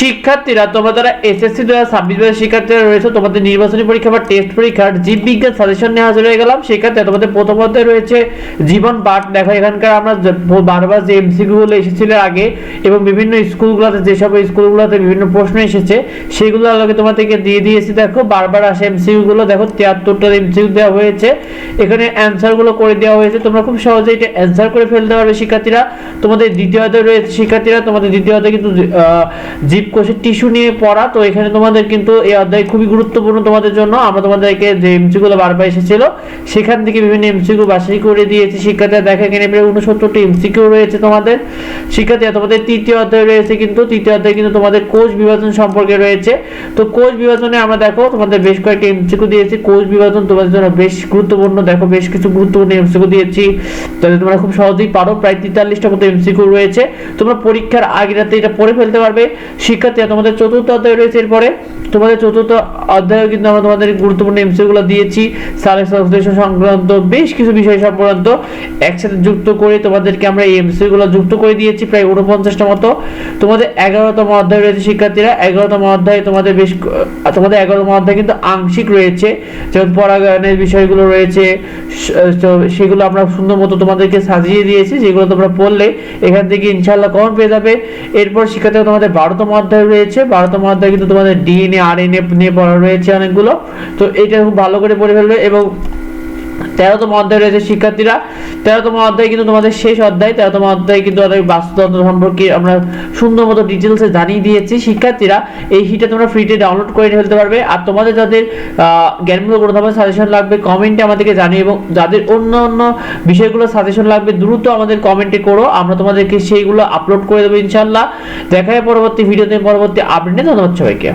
শিক্ষার্থীরা, তোমরা যারা এসএসসি দু হাজার ছাব্বিশ বছর শিক্ষার্থীরা রয়েছে, তোমাদের নির্বাচনী পরীক্ষা বা টেস্ট পরীক্ষার জীববিজ্ঞান সাজেশন নিয়ে হাজির হয়ে গেলাম। সেক্ষেত্রে তোমাদের প্রথম অধ্যায় রয়েছে জীবন পাঠ দেখো এখানকার আমরা বারবার যে এমসিকিউ গুলো এসেছিল আগে এবং বিভিন্ন স্কুলগুলোতে, যেসব স্কুলগুলোতে বিভিন্ন প্রশ্ন এসেছে, সেগুলো আলোকে তোমাদেরকে দিয়ে দিয়েছি। দেখো, বারবার আসে এমসিকিউ গুলো। দেখো তিয়াত্তরটা এমসিকিউ দেওয়া হয়েছে। এখানে অ্যান্সারগুলো করে দেওয়া হয়েছে। তোমরা খুব সহজে এটা অ্যান্সার করে ফেলতে পারবে শিক্ষার্থীরা। তোমাদের দ্বিতীয় রয়েছে শিক্ষার্থীরা, তোমাদের দ্বিতীয় কিন্তু জীব কোষের টিস্যু নিয়ে পড়া, তো এখানে তোমাদের কিন্তু এই অধ্যায় খুবই গুরুত্বপূর্ণ তোমাদের জন্য। আমরা তোমাদেরকে যে এমসিকিউ গুলো বারবার এসেছিল, সেখান থেকে বিভিন্ন এমসিকিউ বাছাই করে দিয়েছি। শিক্ষার্থীরা দেখা এখানে প্রায় উনসত্তরটি এমসিকিউ রয়েছে তোমাদের। শিক্ষার্থীরা তোমাদের তৃতীয় অধ্যায় রয়েছে কিন্তু, তৃতীয় অধ্যায় কিন্তু তোমাদের কোষ বিভাজন সম্পর্কে রয়েছে। তো কোষ বিভাজনে আমরা দেখো, তোমাদের বেশ কয়েকটি এমসিকিউ দিয়েছি। কোষ বিভাজন তোমাদের জন্য বেশ গুরুত্বপূর্ণ। দেখো, বেশ কিছু গুরুত্বপূর্ণ এমসিকিউ দিয়েছি তাহলে তোমরা খুব সহজেই পারো। প্রায় তেতাল্লিশটা মতো এমসিকিউ রয়েছে। তোমরা পরীক্ষার আগে রাতে এটা পড়ে ফেলতে পারবে। শিক্ষার্থীরা তোমাদের চতুর্থ অধ্যায় রয়েছে এরপরে। তোমাদের চতুর্থ অধ্যায়ে কিন্তু আমরা তোমাদের গুরুত্বপূর্ণ এমসিকিউ গুলো দিয়েছি। সালের সংশ্লেষণ সংক্রান্ত বেশ কিছু বিষয় সংক্রান্ত একসাথে যুক্ত করে তোমাদেরকে আমরা এই এমসিকিউ গুলো যুক্ত করে দিয়েছি, প্রায় উনপঞ্চাশটা মতো। তোমাদের এগারোতম অধ্যায় রয়েছে শিক্ষার্থীরা। এগারোতম অধ্যায়ে তোমাদের বেশ তোমাদের এগারোতম অধ্যায় কিন্তু আংশিক রয়েছে। যেমন পরাগায়নের বিষয়গুলো রয়েছে সেগুলো আমরা সুন্দর মতো তোমাদেরকে সাজিয়ে দিয়েছি, যেগুলো তোমরা পড়লে এখান থেকে ইনশাল্লাহ কমন পেয়ে যাবে। এরপর শিক্ষার্থীরা তোমাদের বারোতম অধ্যায় রয়েছে বারোতম অধ্যায় কিন্তু তোমাদের ডিএনএ আর এন এ নিয়ে পড়া রয়েছে অনেকগুলো। তো এটা খুব ভালো করে পড়ে ফেলবে এবং তেরোতম অধ্যায় রয়েছে শিক্ষার্থীরা। তেরোতম অধ্যায় কিন্তু তোমাদের শেষ অধ্যায়। তেরোতম অধ্যায় কিন্তু আমাদের বাস্তুতন্ত্র সম্পর্কে আমরা সুন্দর মতো ডিটেলসে জানিয়ে দিয়েছি। শিক্ষার্থীরা, এই হিটে তোমরা ফ্রিতে ডাউনলোড করে ফেলতে পারবে। আর তোমাদের যাদের জ্ঞানমূলক গ্রন্থাগার সাজেশন লাগবে কমেন্টে আমাদেরকে জানিয়ে এবং যাদের অন্য অন্য বিষয়গুলো সাজেশন লাগবে, দ্রুত আমাদের কমেন্টে করো। আমরা তোমাদেরকে সেইগুলো আপলোড করে দেবো ইনশাল্লাহ দেখা পরবর্তী ভিডিওতে পরবর্তী আপডেটে ধন্যবাদ সবাইকে।